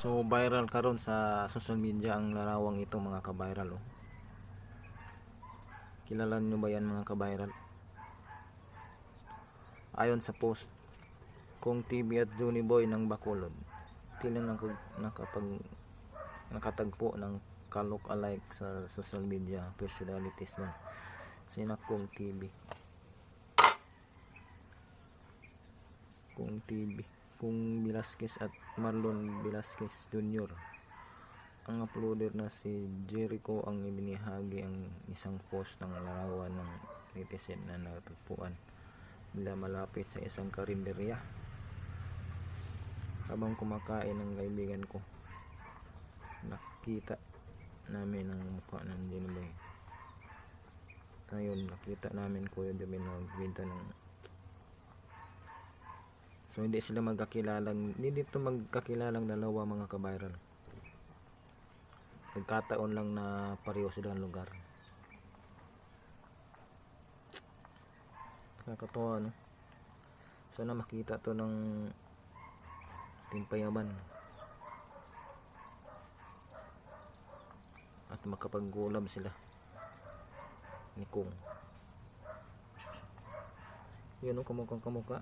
So viral karon sa social media ang larawang ito mga ka-viral oh. Kilala niyo ba yan mga ka-viral? Ayon sa post kung TV at Johnny Boy ng Bacolod tila nakag, nakapag nakatagpo ng kalok alike sa social media personalities na sina Kung TV Kung TV Kung Velasquez at Marlon Velasquez Jr. Ang uploader na si Jericho ang ibinahagi ang isang post ng larawan ng netizen na natagpuan bila malapit sa isang karinderya habang kumakain ng kaibigan ko nakita namin ang mukha ng Jenoboy ngayon nakita namin Kuya Demi nagbenta ng hindi sila magkakilalang hindi dito magkakilalang dalawa mga kabayral nagkataon lang na pareho silang lugar. Nakakatawa no? Sana makita to ng timpayaman at makapaggulam sila ni Kung. Yun o kamukhang kamukha